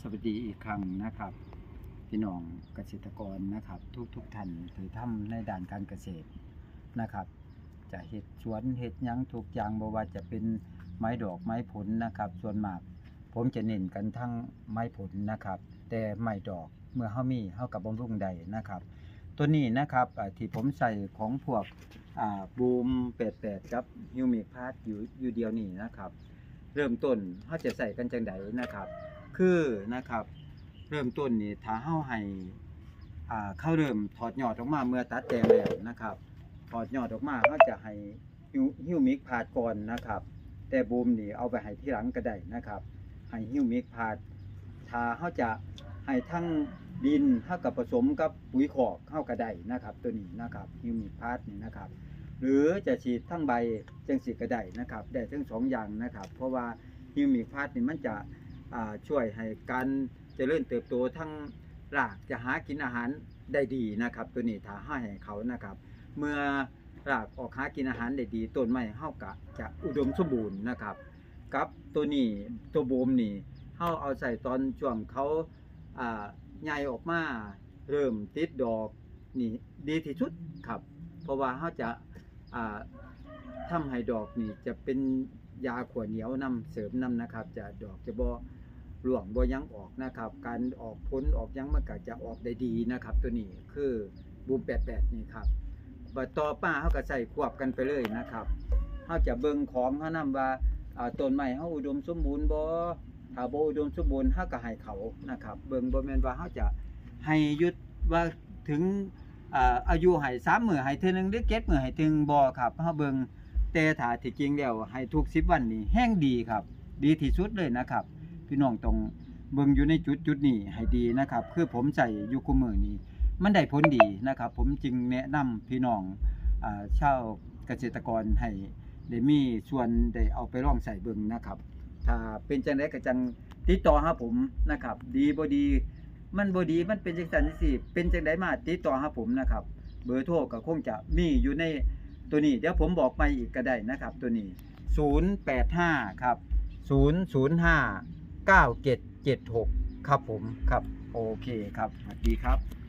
สวัสดีอีกครั้งนะครับ พี่น้องเกษตรกรนะครับ ทุกทุกๆท่านที่ทำในด้านการเกษตรนะครับ จะเห็ดสวนเห็ดยังทุกอย่างบว่าจะเป็นไม้ดอกไม้ผลนะครับ ส่วนมาก ผมจะเน้นกันทั้งไม้ผลนะครับ แต่ไม้ดอกเมื่อเฮามีเฮากับบำรุงใดนะครับ ตัวนี้นะครับที่ผมใส่ของพวกอ่าบูม88กับฮิวมิพาร์อยู่อยู่เดียวนี้นะครับ เริ่มต้นเฮาจะใส่กันจังไดนะครับ คือนะครับ เริ่มต้นนี่ถ้าเฮาให้อ่าเข้าเริ่มถอดยอดออกมาเมื่อตัดแต่งแล้วนะครับ ถอดยอดออกมาเฮาจะให้ฮิวฮิวมิกพาดก่อนนะครับ แต่บูมนี่เอาไปให้ที่หลังก็ได้นะครับ ให้ฮิวมิกพาดถ้าเฮาจะให้ทั้งดินเฮากับผสมกับปุ๋ยคอกเฮาก็ได้นะครับ ตัวนี้นะครับฮิวมิกพาดนี่นะครับ หรือจะฉีดทั้งใบจังสีก็ได้นะครับได้ทั้งสองอย่างนะครับ เพราะว่าฮิวมิกพาดนี่มันจะ ช่วยให้การเจริญเติบโตทั้งรากจะหากินอาหารได้ดีนะครับ ตัวนี้ถ้าให้ให้เขานะครับ เมื่อรากออกหากินอาหารได้ดีต้นไม้เฮากะจะอุดมสมบูรณ์นะครับ กับตัวนี้ตัวบูมนี่เฮาเอาใส่ตอนช่วงเขาใหญ่ออกมาเริ่มติดดอกนี่ดีที่สุดครับ เพราะว่าเฮาจะอ่าทำให้ดอกนี่จะเป็นยาขวเหนียวนำเสริมนำนะครับ จะดอกจะบ่ ร่วงบ่ยังออกนะครับ การออกผลออกยังมันก็จะออกได้ดีนะครับ ตัวนี้คือบูม88นี่ครับบัต่อป้าเขาก็ใส่ควบกันไปเลยนะครับเขาจะเบิ่งของเขานำอ่าต้นไม้เขาอุดมสมบูรณ์บ่ถ้าบ่อุดมสมบูรณ์เขาก็ให้เขานะครับ เบิ่งบ่แม่นว่าเขาจะให้หยุดว่าถึงอาอายุให้3มื้อให้เทื่อหนึงหรือ7มื้อให้ถึงบ่ครับเฮาเบิ่งแต่ถ้าที่จริงแล้วให้ทุก10วันนี่แห้งดีครับ ดีที่สุดเลยนะครับ พี่น้องต้องเบิ่งอยู่ในจุดจุดนี้ให้ดีนะครับคือผมใส่อยู่คุมือนี้ มันได้ผลดีนะครับ ผมจึงแนะนำพี่น้องอ่าชาวเกษตรกรให้ได้มีส่วนได้เอาไปลองใส่เบิ่งนะครับ ถ้าเป็นจังไดก็จังติดต่อหาผมนะครับ ดีบ่ดี มันบ่ดีมันเป็นจังซั่นจังซี่เป็นจังไดมาติดต่อหาผมนะครับ เบอร์โทรก็คงจะมีอยู่ในตัวนี้ เดี๋ยวผมบอกไปอีกก็ได้นะครับ ตัวนี้ 085 ครับ 005 9776 ครับผมครับ โอเคครับสวัสดีครับ